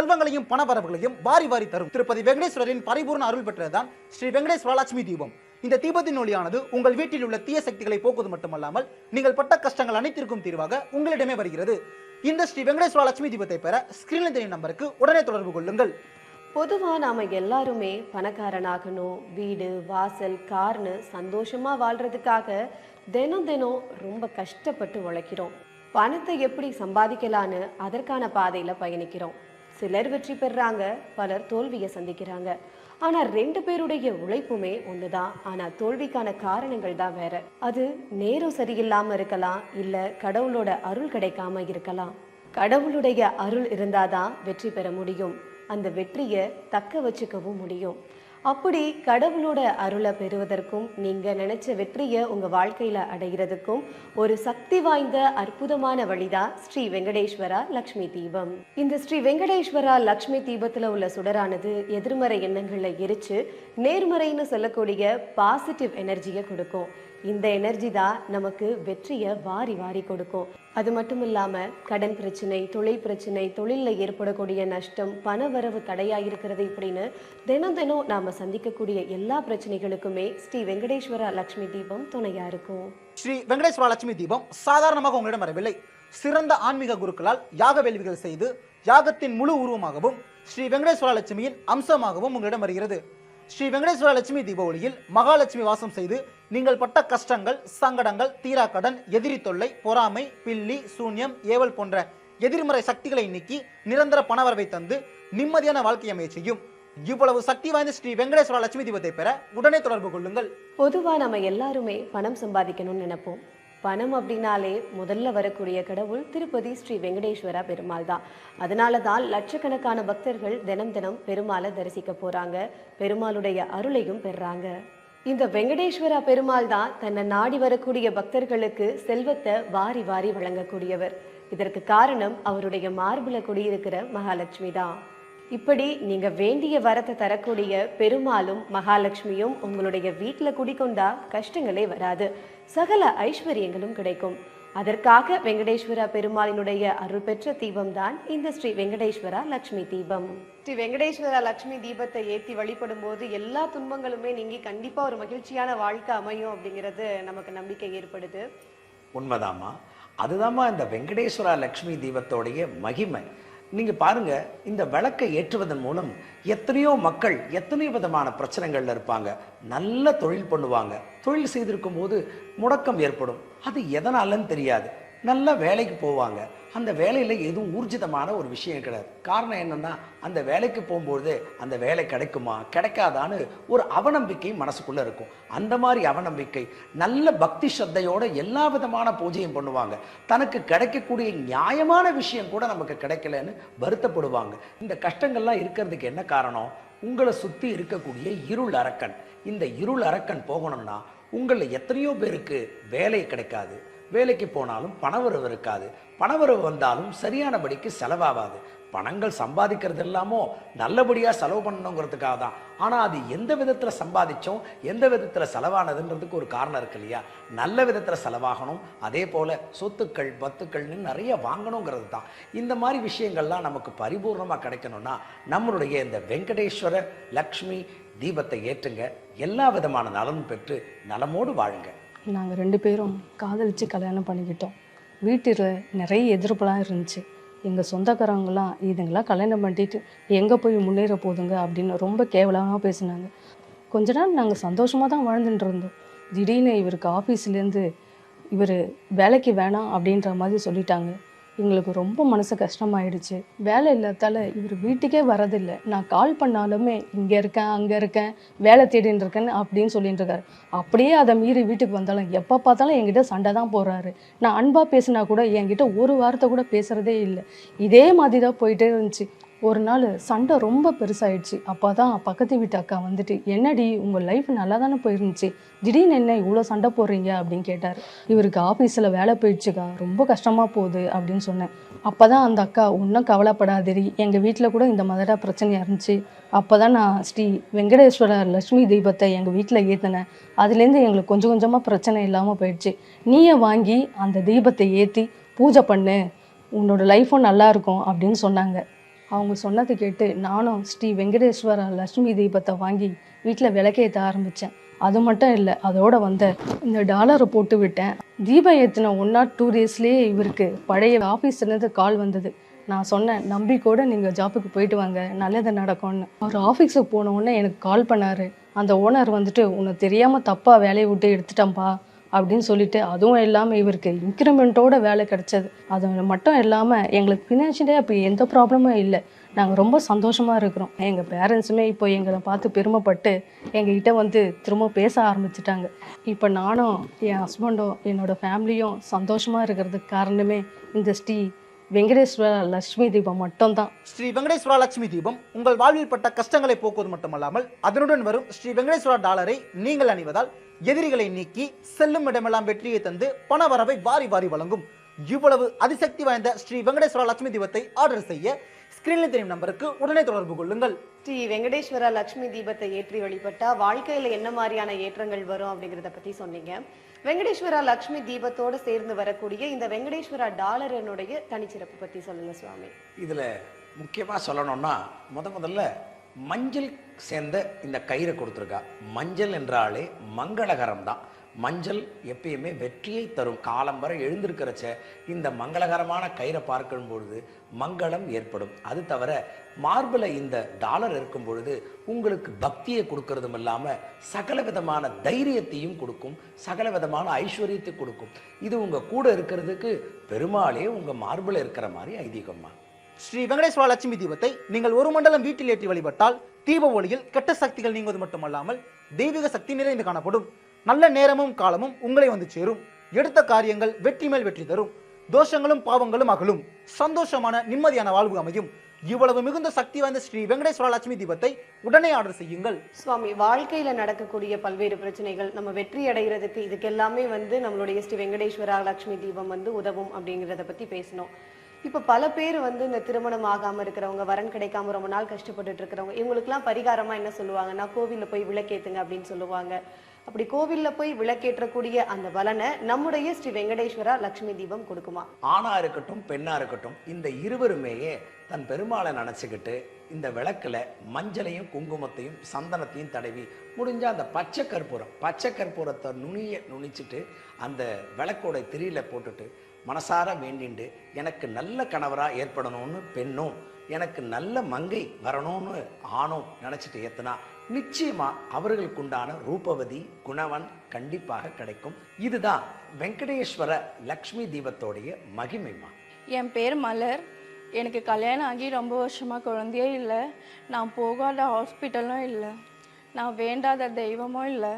செல்வங்களையும் பணவரவுகளையும் வாரி வாரி தரும். திருப்பதி வெங்கடேஸ்வரரின் பரிபூர்ண அருள் பெற்றதுதான் ஸ்ரீ வெங்கடேஸ்வர லட்சுமி தீபம். இந்த தீபத்தின் ஒளியானது உங்கள் வீட்டில் உள்ள தீய சக்திகளை போக்குவது மட்டுமல்லாமல் நீங்கள் பட்ட கஷ்டங்கள் அனைத்திற்கும் தீர்வாக உங்களிடமே வருகிறது. இந்த ஸ்ரீ வெங்கடேஸ்வர லட்சுமி தீபத்தை பெற ஸ்கிரீனில் தெரியும் நம்பருக்கு உடனே தொடர்பு கொள்ளுங்கள். பொதுவா நாம எல்லாருமே பணக்காரனாகணும் வீடு வாசல் கார்னு சந்தோஷமா வாழ்றதுக்காக தினம் தினம் ரொம்ப கஷ்டப்பட்டு உழைக்கிறோம். பணத்தை எப்படி சம்பாதிக்கலான்னு அதற்கான பாதையில பயணிக்கிறோம். சிலர் வெற்றி பெறாங்க பலர் தோல்வியை சந்திக்கிறாங்க. ஆனால் ரெண்டு பேருடைய உழைப்புமே ஒன்று தான் ஆனால் தோல்விக்கான காரணங்கள் தான் வேற. அது நேரம் சரியில்லாமல் இருக்கலாம் இல்லை கடவுளோட அருள் கிடைக்காம இருக்கலாம். கடவுளுடைய அருள் இருந்தாதான் வெற்றி பெற முடியும். அந்த வெற்றியை தக்க வச்சுக்கவும் முடியும். அப்படி கடவுளோட அருளை பெறுவதற்கும் நீங்கள் நினைச்ச வெற்றியை உங்கள் வாழ்க்கையில் அடைகிறதுக்கும் ஒரு சக்தி வாய்ந்த அற்புதமான வழிதான் ஸ்ரீ வெங்கடேஸ்வரா லக்ஷ்மி தீபம். இந்த ஸ்ரீ வெங்கடேஸ்வரா லக்ஷ்மி தீபத்தில் உள்ள சுடரானது எதிர்மறை எண்ணங்களை எரிச்சு நேர்மறைன்னு சொல்லக்கூடிய பாசிட்டிவ் எனர்ஜியை கொடுக்கும். இந்த எனர்ஜி தான் நமக்கு வெற்றியை வாரி வாரி கொடுக்கும். அது மட்டும் இல்லாம கடன் பிரச்சனை தொழில் பிரச்சனை தொழிலில் ஏற்படக்கூடிய நஷ்டம் பண வரவு இருக்கிறது இப்படின்னு தினம் தினம் நாம சந்திக்கக்கூடிய எல்லா பிரச்சனைகளுக்குமே ஸ்ரீ வெங்கடேஸ்வர லக்ஷ்மி தீபம் துணையா இருக்கும். ஸ்ரீ வெங்கடேஸ்வர லட்சுமி தீபம் சாதாரணமாக உங்களிடம் வரவில்லை. சிறந்த ஆன்மீக குருக்களால் யாக வேள்விகள் செய்து யாகத்தின் முழு உருவமாகவும் ஸ்ரீ வெங்கடேஸ்வர லட்சுமியின் அம்சமாகவும் உங்களிடம் வருகிறது. ஸ்ரீ வெங்கடேஸ்வர லட்சுமி தீபாவளியில் மகாலட்சுமி வாசம் செய்து நீங்கள் பட்ட கஷ்டங்கள் சங்கடங்கள் தீராக்கடன் எதிரி தொல்லை பொறாமை பில்லி சூன்யம் ஏவல் போன்ற எதிர்மறை சக்திகளை நீக்கி நிரந்தர பணவரவை தந்து நிம்மதியான வாழ்க்கை அமைய செய்யும். இவ்வளவு சக்தி வாய்ந்த ஸ்ரீ வெங்கடேஸ்வர லட்சுமி தீபத்தை பெற உடனே தொடர்பு கொள்ளுங்கள். பொதுவா நம்ம எல்லாருமே பணம் சம்பாதிக்கணும்னு நினைப்போம். பணம் அப்படின்னாலே முதல்ல வரக்கூடிய கடவுள் திருப்பதி ஸ்ரீ வெங்கடேஸ்வரா பெருமாள் தான். அதனால தான் லட்சக்கணக்கான பக்தர்கள் தினம் தினம் பெருமாளை தரிசிக்க போறாங்க. பெருமாளுடைய அருளையும் பெறுறாங்க இந்த வெங்கடேஸ்வரா பெருமாள் தான் தன்னை நாடி வரக்கூடிய பக்தர்களுக்கு செல்வத்தை வாரி வாரி வழங்கக்கூடியவர். இதற்கு காரணம் அவருடைய மார்புல குடியிருக்கிற மகாலட்சுமி தான். இப்படி நீங்க வேண்டிய வரத்தை தரக்கூடிய பெருமாளும் மகாலட்சுமியும் உங்களுடைய வீட்டில் குடிக்கொண்டா கஷ்டங்களே வராது. சகல ஐஸ்வர்யங்களும் கிடைக்கும். அதற்காக வெங்கடேஸ்வரா பெருமாளினுடைய அருள் பெற்ற தீபம் தான் இந்த ஸ்ரீ வெங்கடேஸ்வரா லட்சுமி தீபம். ஸ்ரீ வெங்கடேஸ்வரா லட்சுமி தீபத்தை ஏற்றி வழிபடும் போது எல்லா துன்பங்களுமே நீங்கி கண்டிப்பா ஒரு மகிழ்ச்சியான வாழ்க்கை அமையும் அப்படிங்கிறது நமக்கு நம்பிக்கை ஏற்படுது. உண்மைதாம்மா. அதுதாம்மா இந்த வெங்கடேஸ்வரா லக்ஷ்மி தீபத்தோடைய மகிமை. நீங்கள் பாருங்க இந்த விளக்கை ஏற்றுவதன் மூலம் எத்தனையோ மக்கள் எத்தனையோ விதமான பிரச்சனைகளில் இருப்பாங்க. நல்ல தொழில் பண்ணுவாங்க. தொழில் செய்திருக்கும் போது முடக்கம் ஏற்படும். அது எதனாலன்னு தெரியாது. நல்லா வேலைக்கு போவாங்க. அந்த வேலையில் எதுவும் ஊர்ஜிதமான ஒரு விஷயம் கிடையாது. காரணம் என்னன்னா அந்த வேலைக்கு போகும்போது அந்த வேலை கிடைக்குமா? கிடைக்காதான்னு ஒரு அவநம்பிக்கை மனசுக்குள்ளே இருக்கும். அந்த மாதிரி அவநம்பிக்கை நல்ல பக்தி ஸ்ரத்தையோட எல்லா விதமான பூஜையும் பண்ணுவாங்க. தனக்கு கிடைக்கக்கூடிய நியாயமான விஷயம் கூட நமக்கு கிடைக்கலன்னு வருத்தப்படுவாங்க. இந்த கஷ்டங்கள்லாம் இருக்கிறதுக்கு என்ன காரணம்? உங்களை சுற்றி இருக்கக்கூடிய இருள் அரக்கன். இந்த இருள் அரக்கன் போகணும்னா உங்களில் எத்தனையோ பேருக்கு வேலை கிடைக்காது. வேலைக்கு போனாலும் பணவரவு இருக்காது. பணவரவு வந்தாலும் சரியானபடிக்கு செலவாகாது. பணங்கள் சம்பாதிக்கிறது எல்லாமோ நல்லபடியாக செலவு பண்ணணுங்கிறதுக்காக தான். ஆனால் அது எந்த விதத்தில் சம்பாதிச்சோம் எந்த விதத்தில் செலவானதுன்றதுக்கு ஒரு காரணம் இருக்கு இல்லையா? நல்ல விதத்தில் செலவாகணும் அதே போல் சொத்துக்கள் பத்துக்கள்னு நிறைய வாங்கணுங்கிறது தான். இந்த மாதிரி விஷயங்கள்லாம் நமக்கு பரிபூர்ணமாக கிடைக்கணும்னா நம்மளுடைய இந்த வெங்கடேஸ்வர லக்ஷ்மி தீபத்தை ஏற்றுங்க. எல்லா விதமான நலனும் பெற்று நலமோடு வாழுங்க. நாங்கள் ரெண்டு பேரும் காதலிச்சு கல்யாணம் பண்ணிக்கிட்டோம். வீட்டில் நிறைய எதிர்ப்புலாம் இருந்துச்சு. எங்கள் சொந்தக்காரங்களாம் இதுங்களாம் கல்யாணம் பண்ணிட்டு எங்கே போய் முன்னேற போதுங்க? அப்படின்னு ரொம்ப கேவலமாக பேசினாங்க. கொஞ்ச நாள் நாங்கள் சந்தோஷமாக தான் வாழ்ந்துட்டு இருந்தோம். திடீர்னு இவருக்கு ஆஃபீஸ்லேருந்து இவர் வேலைக்கு வேணாம் அப்படின்ற மாதிரி சொல்லிட்டாங்க. எங்களுக்கு ரொம்ப மனசு கஷ்டமாயிடுச்சு. வேலை இல்லாதால இவர் வீட்டுக்கே வரதில்லை. நான் கால் பண்ணாலுமே இங்கே இருக்கேன் அங்கே இருக்கேன் வேலை தேடின்னு இருக்கேன்னு அப்படின்னு சொல்லிட்டு இருக்காரு. அப்படியே அதை மீறி வீட்டுக்கு வந்தாலும் எப்போ பார்த்தாலும் என்கிட்ட சண்டை தான் போடுறாரு. நான் அன்பாக பேசினா கூட என்கிட்ட ஒரு வார்த்தை கூட பேசுகிறதே இல்லை. இதே மாதிரி தான் போயிட்டே இருந்துச்சு. ஒரு நாள் சண்டை ரொம்ப பெருசாயிடுச்சு. அப்போ தான் பக்கத்து வீட்டு அக்கா வந்துட்டு என்னடி உங்கள் லைஃப் நல்லா தானே போயிருந்துச்சு? திடீர்னு என்ன இவ்வளோ சண்டை போடுறீங்க? அப்படின்னு கேட்டார். இவருக்கு ஆஃபீஸில் வேலை போயிடுச்சுக்கா. ரொம்ப கஷ்டமாக போகுது அப்படின்னு சொன்னேன். அப்போ தான் அந்த அக்கா ஒன்றும் கவலைப்படாதேரி எங்கள் வீட்டில் கூட இந்த மாதிரி பிரச்சனையாக இருந்துச்சு. அப்போ தான் நான் ஸ்ரீ வெங்கடேஸ்வரர் லட்சுமி தீபத்தை எங்கள் வீட்டில் ஏற்றினேன் அதுலேருந்து எங்களுக்கு கொஞ்சம் கொஞ்சமாக பிரச்சனை இல்லாமல் போயிடுச்சு. நீயே வாங்கி அந்த தீபத்தை ஏற்றி பூஜை பண்ணு. உன்னோட லைஃப்பும் நல்லாயிருக்கும் அப்படின்னு சொன்னாங்க. அவங்க சொன்னதை கேட்டு நானும் ஸ்ரீ வெங்கடேஸ்வர லட்சுமி தீபத்தை வாங்கி வீட்டில் விளக்கேற்ற ஆரம்பித்தேன் அது மட்டும் இல்லை அதோட வந்த இந்த டாலரை போட்டு விட்டேன். தீபம் ஏற்றின ஒன் ஆர் டூ டேஸ்லேயே இவருக்கு பழைய ஆஃபீஸ்லேருந்து கால் வந்தது. நான் சொன்னேன் நம்பிக்கையோட நீங்கள் ஜாப்புக்கு போயிட்டு வாங்க நல்லது நடக்கும்னு. அவர் ஆஃபீஸுக்கு போன உடனே எனக்கு கால் பண்ணார். அந்த ஓனர் வந்துட்டு உன்னை தெரியாமல் தப்பாக வேலையை விட்டு எடுத்துட்டேன்ப்பா அப்படின்னு சொல்லிட்டு அதுவும் இல்லாமல் இவருக்கு இன்க்ரிமெண்ட்டோட வேலை கிடைச்சது. அது மட்டும் இல்லாமல் எங்களுக்கு ஃபினான்ஷியலாக இப்போ எந்த ப்ராப்ளமும் இல்லை. நாங்கள் ரொம்ப சந்தோஷமாக இருக்கிறோம். எங்கள் பேரண்ட்ஸுமே இப்போ எங்களை பார்த்து பெருமைப்பட்டு எங்ககிட்ட வந்து திரும்ப பேச ஆரம்பிச்சிட்டாங்க. இப்போ நானும் என் ஹஸ்பண்டும் என்னோட ஃபேமிலியும் சந்தோஷமாக இருக்கிறதுக்கு காரணமே இந்த ஸ்ரீ வெங்கடேஸ்வர லட்சுமி தீபம் மட்டும்தான். ஸ்ரீ வெங்கடேஸ்வரா லட்சுமி தீபம் உங்கள் வாழ்வில் பட்ட கஷ்டங்களை போக்குவது மட்டுமல்லாமல் அதனுடன் வரும் ஸ்ரீ வெங்கடேஸ்வரா டாலரை நீங்கள் அணிவதால் எதிரிகளை நீக்கி செல்லும் இடமெல்லாம் வெற்றியை தந்து பண வரவை வாரி வாரி வழங்கும். இவ்வளவு அதிசக்தி வாய்ந்த ஸ்ரீ வெங்கடேஸ்வரா லட்சுமி தீபத்தை ஆர்டர் செய்ய ஸ்கிரீனில் தெரியும் நம்பருக்கு உடனே தொடர்பு கொள்ளுங்கள். ஸ்ரீ வெங்கடேஸ்வர லட்சுமி தீபத்தை ஏற்றி வழிபட்டா வாழ்க்கையில என்ன மாதிரியான ஏற்றங்கள் வரும் அப்படிங்கறத பத்தி சொன்னீங்க. வெங்கடேஸ்வரா லக்ஷ்மி தீபத்தோட சேர்ந்து வரக்கூடிய இந்த வெங்கடேஸ்வரா டாலரனுடைய தனிச்சிறப்பு பத்தி சொல்லுங்க சுவாமி. இதில் முக்கியமாக சொல்லணும்னா முத முதல்ல மஞ்சள் சேர்ந்த இந்த கயிறை கொடுத்துருக்கா. மஞ்சள் என்றாலே மங்களகரம் தான் மஞ்சள் எப்பயுமே வெற்றியை தரும். காலம் வரை எழுந்திருக்கிறச்ச இந்த மங்களகரமான கயிறை பார்க்கும் பொழுது மங்களம் ஏற்படும். அது தவிர மார்பில் இந்த டாலர் இருக்கும் பொழுது உங்களுக்கு பக்தியை கொடுக்கறதும் இல்லாமல் சகல விதமான தைரியத்தையும் கொடுக்கும். சகல விதமான ஐஸ்வர்யத்தை கொடுக்கும். இது உங்கள் கூட இருக்கிறதுக்கு பெருமாளே உங்கள் மார்பில் இருக்கிற மாதிரி ஐதீகம்மா. ஸ்ரீ வெங்கடேஸ்வர லட்சுமி தீபத்தை நீங்கள் ஒரு மண்டலம் வீட்டில் ஏற்றி வழிபட்டால் தீப ஒளியில் கெட்ட சக்திகள் நீங்குவது மட்டுமல்லாமல் தெய்வீக சக்தி நிறைந்து காணப்படும். நல்ல நேரமும் காலமும் உங்களை வந்து சேரும். எடுத்த காரியங்கள் வெற்றி மேல் வெற்றி தரும். தோஷங்களும் பாவங்களும் அகலும். சந்தோஷமான நிம்மதியான வாழ்வு அமையும். இவ்வளவு மிகுந்த சக்தி வாய்ந்த ஸ்ரீ வெங்கடேஸ்வர லட்சுமி தீபத்தை உடனே ஆர்டர் செய்யுங்கள். சுவாமி வாழ்க்கையில நடக்கக்கூடிய பல்வேறு பிரச்சனைகள் நம்ம வெற்றி அடைகிறதுக்கு இதுக்கு எல்லாமே வந்து நம்மளுடைய ஸ்ரீ வெங்கடேஸ்வரா லட்சுமி தீபம் வந்து உதவும் அப்படிங்கிறத பத்தி பேசணும் இப்ப பல பேர் வந்து இந்த திருமணம் ஆகாம இருக்கிறவங்க வரன் கிடைக்காம ரொம்ப நாள் கஷ்டப்பட்டுட்டு இருக்கிறவங்க இவங்களுக்குலாம் பரிகாரமா என்ன சொல்லுவாங்கன்னா கோவில்ல போய் விளக்கேத்துங்க அப்படின்னு சொல்லுவாங்க. அப்படி கோவில்ல போய் விளக்கேற்றக்கூடிய அந்த பலனை நம்முடைய ஸ்ரீ வெங்கடேஸ்வரா லட்சுமி தீபம் கொடுக்குமா? ஆணா இருக்கட்டும் பெண்ணா இருக்கட்டும் இந்த இருவருமேயே தன் பெருமாளை நினச்சிக்கிட்டு இந்த விளக்கில் மஞ்சளையும் குங்குமத்தையும் சந்தனத்தையும் தடவி முடிஞ்ச அந்த பச்சை கற்பூரம் பச்சை கற்பூரத்தை நுனிய நுனிச்சிட்டு அந்த விளக்கோட திரியில போட்டுட்டு மனசார வேண்டிண்டு எனக்கு நல்ல கணவராக ஏற்படணும்னு பெண்ணும் எனக்கு நல்ல மங்கை வரணும்னு ஆணும் நினச்சிட்டு ஏத்துனா நிச்சயமா அவர்களுக்குண்டான ரூபவதி குணவன் கண்டிப்பாக கிடைக்கும். இதுதான் வெங்கடேஸ்வர லக்ஷ்மி தீபத்தோடைய மகிமைமா. என் பேர் மலர். எனக்கு கல்யாணம் ஆகி ரொம்ப வருஷமாக குழந்தையே இல்லை. நான் போகாத ஹாஸ்பிட்டலும் இல்லை. நான் வேண்டாத தெய்வமும் இல்லை.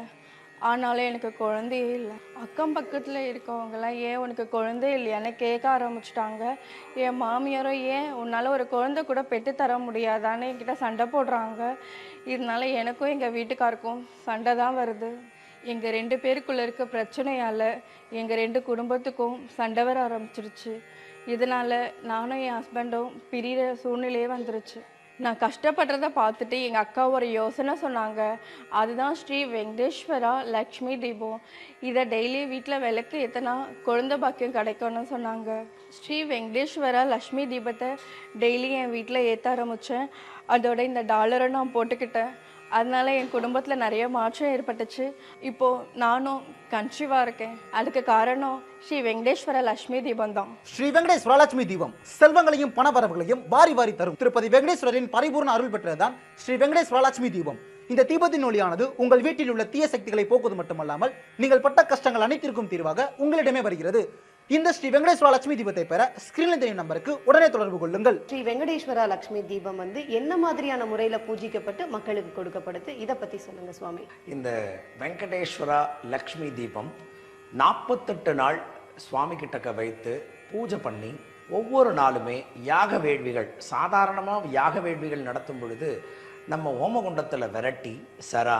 ஆனாலும் எனக்கு குழந்தையே இல்லை. அக்கம் பக்கத்தில் இருக்கவங்களாம் ஏன் உனக்கு குழந்தை இல்லையான்னு கேட்க ஆரம்பிச்சிட்டாங்க. என் மாமியாரும் ஏன் உன்னால் ஒரு குழந்தை கூட பெற்று தர முடியாதான்னு என்கிட்ட சண்டை போடுறாங்க. இதனால எனக்கும் எங்கள் வீட்டுக்காருக்கும் சண்டை தான் வருது. எங்கள் ரெண்டு பேருக்குள்ளே இருக்க பிரச்சனையால் எங்கள் ரெண்டு குடும்பத்துக்கும் சண்டை வர ஆரம்பிச்சிருச்சு. இதனால் நானும் என் ஹஸ்பண்டும் பிரிகிற சூழ்நிலையே வந்துருச்சு. நான் கஷ்டப்படுறத பார்த்துட்டு எங்கள் அக்கா ஒரு யோசனை சொன்னாங்க. அதுதான் ஸ்ரீ வெங்கடேஸ்வரா லக்ஷ்மி தீபம். இதை டெய்லி வீட்டில் விளக்கு ஏற்றினா குழந்த பாக்கியம் கிடைக்கும்னு சொன்னாங்க. ஸ்ரீ வெங்கடேஸ்வரா லக்ஷ்மி தீபத்தை டெய்லி என் வீட்டில் ஏற்ற ஆரம்பித்தேன் அதோட இந்த டாலரை நான் போட்டுக்கிட்டேன். அதனால என் குடும்பத்தில் நிறைய மாற்றம் ஏற்பட்டுச்சு. இப்போது நானும் கன்சீவாக இருக்கேன். அதுக்கு காரணம் ஸ்ரீ வெங்கடேஸ்வர லட்சுமி தீபம் தான் ஸ்ரீ வெங்கடேஸ்வர லட்சுமி தீபம். செல்வங்களையும் பணவரவுகளையும் வாரி வாரி தரும். திருப்பதி வெங்கடேஸ்வரரின் பரிபூர்ண அருள் பெற்றதுதான் ஸ்ரீ வெங்கடேஸ்வர லட்சுமி தீபம். இந்த தீபத்தின் ஒளியானது உங்கள் வீட்டில் உள்ள தீய சக்திகளை போக்குவது மட்டுமல்லாமல் நீங்கள் பட்ட கஷ்டங்கள் அனைத்திற்கும் தீர்வாக உங்களிடமே வருகிறது. இந்த ஸ்ரீ வெங்கடேஸ்வரா லட்சுமி தீபத்தை பெற ஸ்கிரீனில் தெரியும் நம்பருக்கு உடனே தொடர்பு கொள்ளுங்கள். ஸ்ரீ வெங்கடேஸ்வரா லட்சுமி தீபம் வந்து என்ன மாதிரியான முறையில பூஜிக்கப்பட்டு மக்களுக்கு கொடுக்கப்படுது இதை பத்தி சொல்லுங்க சுவாமி. இந்த வெங்கடேஸ்வரா லக்ஷ்மி தீபம் நாற்பத்தெட்டு நாள் சுவாமி கிட்டக்க வைத்து பூஜை பண்ணி ஒவ்வொரு நாளுமே யாக வேள்விகள் சாதாரணமாக யாக வேள்விகள் நடத்தும் பொழுது நம்ம ஓமகுண்டத்தில் விரட்டி சரா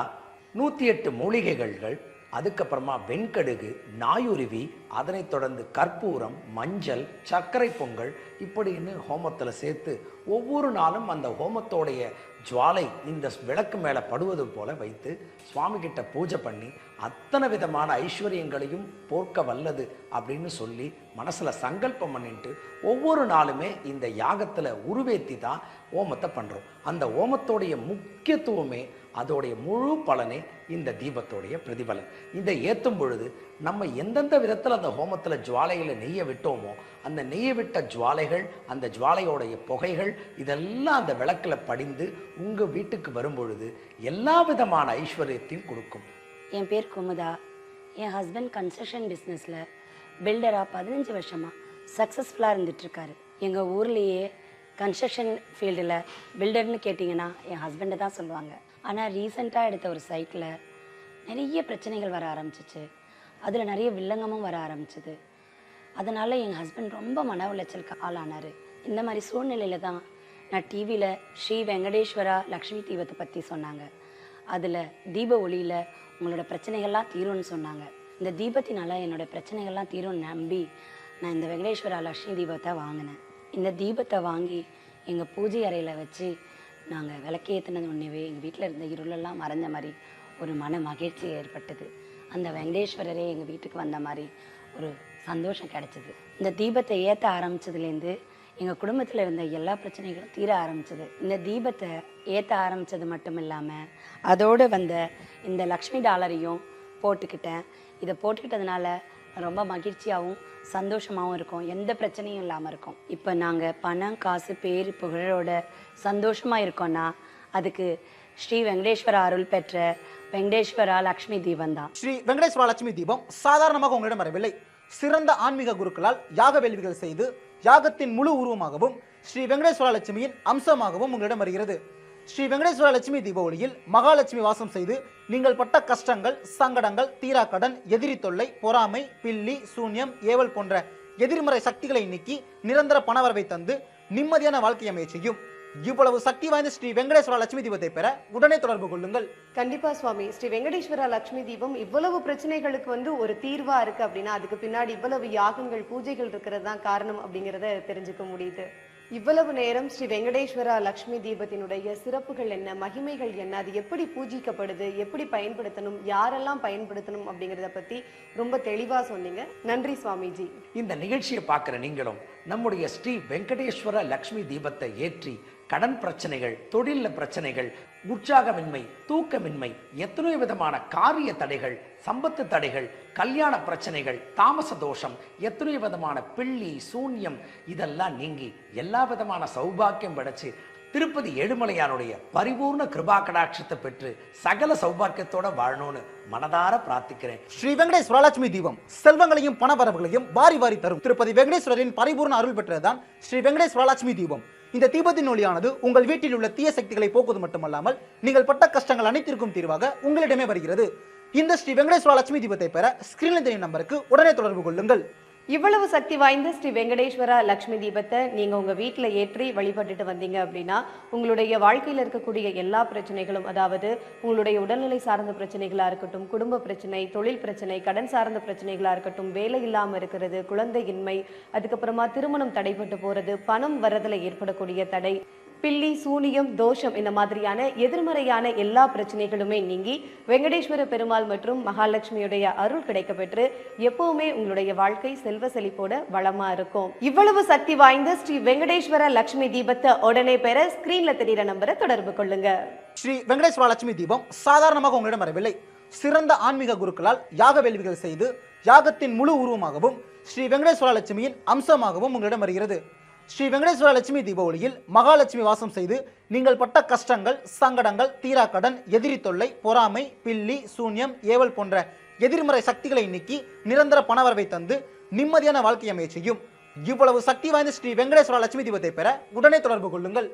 நூற்றி எட்டு மூலிகைகள்கள் அதுக்கப்புறமா வெண்கடுகு நாயுருவி அதனைத் தொடர்ந்து கற்பூரம் மஞ்சள் சர்க்கரை பொங்கல் இப்படின்னு ஹோமத்தில் சேர்த்து ஒவ்வொரு நாளும் அந்த ஹோமத்தோடைய ஜுவாலை இந்த விளக்கு மேலே படுவது போல வைத்து சுவாமிகிட்ட பூஜை பண்ணி அத்தனை விதமான ஐஸ்வர்யங்களையும் போர்க்க வல்லது அப்படின்னு சொல்லி மனசில் சங்கல்பம் பண்ணிட்டு ஒவ்வொரு நாளுமே இந்த யாகத்தில் உருவேத்தி தான் ஓமத்தை பண்ணுறோம் அந்த ஓமத்தோடைய முக்கியத்துவமே அதோடைய முழு பலனே இந்த தீபத்தோடைய பிரதிபலன். இதை ஏற்றும் பொழுது நம்ம எந்தெந்த விதத்தில் அந்த ஹோமத்தில் ஜுவாலைகளை நெய்ய விட்டோமோ அந்த நெய்ய விட்ட ஜுவாலைகள் அந்த ஜுவாலையோடைய புகைகள் இதெல்லாம் அந்த விளக்கில் படிந்து உங்கள் வீட்டுக்கு வரும்பொழுது எல்லா விதமான ஐஸ்வர்யத்தையும் கொடுக்கும். என் பேர் குமுதா. என் ஹஸ்பண்ட் கன்ஸ்ட்ரக்ஷன் பிஸ்னஸில் பில்டராக பதினஞ்சு வருஷமாக சக்ஸஸ்ஃபுல்லாக இருந்துகிட்ருக்காரு எங்கள் ஊர்லேயே கன்ஸ்ட்ரக்ஷன் ஃபீல்டில் பில்டர்னு கேட்டிங்கன்னா என் ஹஸ்பண்டை தான் சொல்லுவாங்க. ஆனால் ரீசெண்டாக எடுத்த ஒரு சைட்டில் நிறைய பிரச்சனைகள் வர ஆரம்பிச்சிச்சு. அதில் நிறைய வில்லங்கமும் வர ஆரம்பிச்சிது. அதனால் எங்கள் ஹஸ்பண்ட் ரொம்ப மன உளைச்சலுக்கு ஆளானார். இந்த மாதிரி சூழ்நிலையில் தான் நான் டிவியில் ஸ்ரீ வெங்கடேஸ்வரா லக்ஷ்மி தீபத்தை பற்றி சொன்னாங்க. அதில் தீப ஒளியில் உங்களோட பிரச்சனைகள்லாம் தீரும்னு சொன்னாங்க. இந்த தீபத்தினால என்னோடய பிரச்சனைகள்லாம் தீரும்னு நம்பி நான் இந்த வெங்கடேஸ்வரா லக்ஷ்மி தீபத்தை வாங்கினேன். இந்த தீபத்தை வாங்கி எங்கள் பூஜை அறையில் வச்சு நாங்கள் விளக்கேற்றினது ஒன்றவே எங்கள் வீட்டில் இருந்த இருளெல்லாம் மறைஞ்ச மாதிரி ஒரு மன மகிழ்ச்சி ஏற்பட்டது. அந்த வெங்கடேஸ்வரரே எங்கள் வீட்டுக்கு வந்த மாதிரி ஒரு சந்தோஷம் கிடைச்சிது. இந்த தீபத்தை ஏற்ற ஆரம்பிச்சதுலேருந்து எங்கள் குடும்பத்தில் இருந்த எல்லா பிரச்சனைகளும் தீர ஆரம்பிச்சது. இந்த தீபத்தை ஏற்ற ஆரம்பித்தது மட்டும் இல்லாமல் அதோடு வந்த இந்த லக்ஷ்மி டாலரையும் போட்டுக்கிட்டேன். இதை போட்டுக்கிட்டதுனால ரொம்ப மகிழ்ச்சியாகவும் சந்தோஷமாகவும் இருக்கும். எந்த பிரச்சனையும் இல்லாமல் இருக்கும். இப்போ நாங்கள் பணம் காசு பேர் புகழோட சந்தோஷமாக இருக்கோம்னா அதுக்கு ஸ்ரீ வெங்கடேஸ்வர அருள் பெற்ற வெங்கடேஸ்வரா லக்ஷ்மி தீபம் தான். ஸ்ரீ வெங்கடேஸ்வர லட்சுமி தீபம் சாதாரணமாக உங்களிடம் வரவில்லை. சிறந்த ஆன்மீக குருக்களால் யாக வேள்விகள் செய்து யாகத்தின் முழு உருவமாகவும் ஸ்ரீ வெங்கடேஸ்வர லட்சுமியின் அம்சமாகவும் உங்களிடம் வருகிறது. ஸ்ரீ வெங்கடேஸ்வர லட்சுமி தீபாவளியில் மகாலட்சுமி வாசம் செய்து நீங்கள் பட்ட கஷ்டங்கள் சங்கடங்கள் தீராக்கடன் எதிரி தொல்லை பொறாமை பில்லி சூன்யம் ஏவல் போன்ற எதிர்மறை சக்திகளை நீக்கி நிரந்தர பணவரவை தந்து நிம்மதியான வாழ்க்கை அமைய செய்யும். இவ்வளவு சக்தி வாய்ந்த ஸ்ரீ வெங்கடேஸ்வர லட்சுமி தீபத்தை பெற உடனே தொடர்பு கொள்ளுங்கள். கண்டிப்பா சுவாமி. ஸ்ரீ வெங்கடேஸ்வர லட்சுமி தீபம் இவ்வளவு பிரச்சனைகளுக்கு வந்து ஒரு தீர்வா இருக்கு அப்படின்னா அதுக்கு பின்னாடி இவ்வளவு யாகங்கள் பூஜைகள் இருக்கிறது தான் காரணம் அப்படிங்கறத தெரிஞ்சுக்க முடியுது. இவ்வளவு நேரம் ஸ்ரீ வெங்கடேஸ்வரா லக்ஷ்மி தீபத்தினுடைய சிறப்புகள் என்ன? மகிமைகள் என்ன? அது எப்படி பூஜிக்கப்படுது? எப்படி பயன்படுத்தணும்? யாரெல்லாம் பயன்படுத்தணும் அப்படிங்கிறத பத்தி ரொம்ப தெளிவா சொன்னீங்க. நன்றி சுவாமிஜி. இந்த நிகழ்ச்சியை பார்க்குற நீங்களும் நம்முடைய ஸ்ரீ வெங்கடேஸ்வர லக்ஷ்மி தீபத்தை ஏற்றி கடன் பிரச்சனைகள் தொழில பிரச்சனைகள் உற்சாகமின்மை தூக்கமின்மை எத்தனையோ விதமான காரிய தடைகள் சம்பத்து தடைகள் கல்யாண பிரச்சனைகள் தாமச தோஷம் எத்தனையோ விதமான பிள்ளி சூன்யம் இதெல்லாம் நீங்கி எல்லா விதமான சௌபாக்கியம் படைச்சு திருப்பதி ஏழுமலையானுடைய பரிபூர்ண கிருபா கடாட்சத்தை பெற்று சகல சௌபாக்கியத்தோட வாழணும்னு மனதார பிரார்த்திக்கிறேன். ஸ்ரீ வெங்கடேஸ்வர லட்சுமி தீபம் செல்வங்களையும் பணவரவுகளையும் வாரி வாரி தரும். திருப்பதி வெங்கடேஸ்வரரின் பரிபூர்ண அருள் பெற்றதுதான் ஸ்ரீ வெங்கடேஸ்வர லட்சுமி தீபம். இந்த தீபத்தின் ஒளியானது உங்கள் வீட்டில் உள்ள தீய சக்திகளை போக்குவது மட்டுமல்லாமல் நீங்கள் பட்ட கஷ்டங்கள் அனைத்திற்கும் தீர்வாக உங்களிடமே வருகிறது. இந்த ஸ்ரீ வெங்கடேஸ்வர லட்சுமி தீபத்தை பெற ஸ்கிரீனில் தெரியும் நம்பருக்கு உடனே தொடர்பு கொள்ளுங்கள். இவ்வளவு சக்தி வாய்ந்த ஸ்ரீ வெங்கடேஸ்வரா லக்ஷ்மி தீபத்தை நீங்கள் உங்கள் வீட்டில் ஏற்றி வழிபட்டுட்டு வந்தீங்க அப்படின்னா உங்களுடைய வாழ்க்கையில் இருக்கக்கூடிய எல்லா பிரச்சனைகளும் அதாவது உங்களுடைய உடல்நிலை சார்ந்த பிரச்சனைகளாக இருக்கட்டும் குடும்ப பிரச்சனை தொழில் பிரச்சனை கடன் சார்ந்த பிரச்சனைகளாக இருக்கட்டும் வேலை இல்லாமல் இருக்கிறது குழந்தையின்மை அதுக்கப்புறமா திருமணம் தடைப்பட்டு போகிறது பணம் வரதில் ஏற்படக்கூடிய தடை பில்லி சூனியம் தோஷம் இந்த மாதிரியான எதிர்மறையான எல்லா பிரச்சனைகளுமே நீங்கி வெங்கடேஸ்வர பெருமாள் மற்றும் மகாலட்சுமியுடைய அருள் கிடைக்கப்பெற்று எப்பவுமே உங்களுடைய வாழ்க்கை செல்வ செழிப்போட வளமா இருக்கும். இவ்வளவு சக்தி வாய்ந்த ஸ்ரீ வெங்கடேஸ்வர லட்சுமி தீபத்தை உடனே பெற ஸ்கிரீன்ல தெரியுற நம்பரை தொடர்பு கொள்ளுங்க. ஸ்ரீ வெங்கடேஸ்வர லட்சுமி தீபம் சாதாரணமாக உங்களிடம் வரவில்லை. சிறந்த ஆன்மீக குருக்களால் யாக வேள்விகள் செய்து யாகத்தின் முழு உருவமாகவும் ஸ்ரீ வெங்கடேஸ்வர லட்சுமியின் அம்சமாகவும் உங்களிடம் வருகிறது. ஸ்ரீ வெங்கடேஸ்வர லட்சுமி தீபாவளியில் மகாலட்சுமி வாசம் செய்து நீங்கள் பட்ட கஷ்டங்கள் சங்கடங்கள் தீராக்கடன் எதிரி தொல்லை பொறாமை பில்லி சூன்யம் ஏவல் போன்ற எதிர்மறை சக்திகளை நீக்கி நிரந்தர பணவரவை தந்து நிம்மதியான வாழ்க்கை அமைய செய்யும். இவ்வளவு சக்தி வாய்ந்த ஸ்ரீ வெங்கடேஸ்வர லட்சுமி தீபத்தை பெற உடனே தொடர்பு கொள்ளுங்கள்.